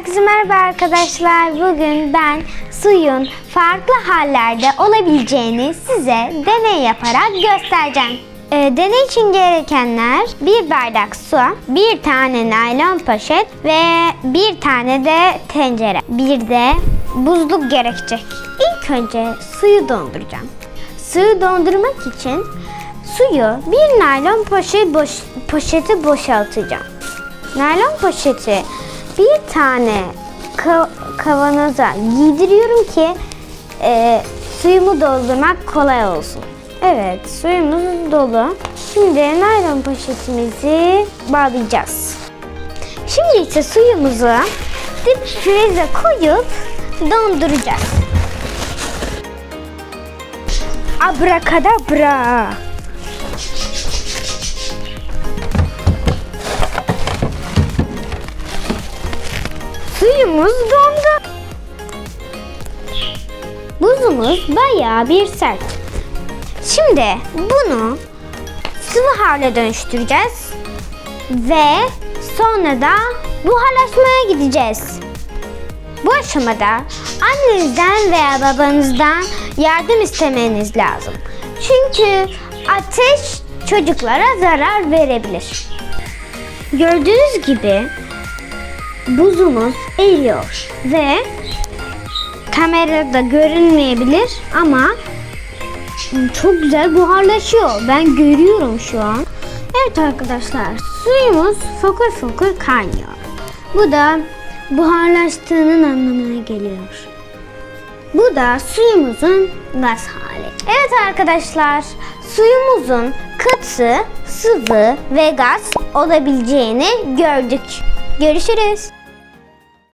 Herkese merhaba arkadaşlar. Bugün ben suyun farklı hallerde olabileceğini size deney yaparak göstereceğim. Ee, deney için gerekenler bir bardak su, bir tane naylon poşet ve bir tane de tencere. Bir de buzluk gerekecek. İlk önce suyu donduracağım. Suyu dondurmak için suyu bir naylon poşet boş, poşeti boşaltacağım. Naylon poşeti bir tane ka- kavanoza giydiriyorum ki e, suyumu doldurmak kolay olsun. Evet suyumuz dolu. Şimdi naylon poşetimizi bağlayacağız. Şimdi ise suyumuzu dip frize koyup donduracağız. Abrakadabra. Suyumuz dondu. Buzumuz bayağı bir sert. Şimdi bunu sıvı hale dönüştüreceğiz. Ve sonra da buharlaşmaya gideceğiz. Bu aşamada annenizden veya babanızdan yardım istemeniz lazım. Çünkü ateş çocuklara zarar verebilir. Gördüğünüz gibi buzumuz eriyor ve kamerada görünmeyebilir ama çok güzel buharlaşıyor. Ben görüyorum şu an. Evet arkadaşlar suyumuz fokur fokur kaynıyor. Bu da buharlaştığının anlamına geliyor. Bu da suyumuzun gaz hali. Evet arkadaşlar, suyumuzun katı, sıvı ve gaz olabileceğini gördük. Görüşürüz.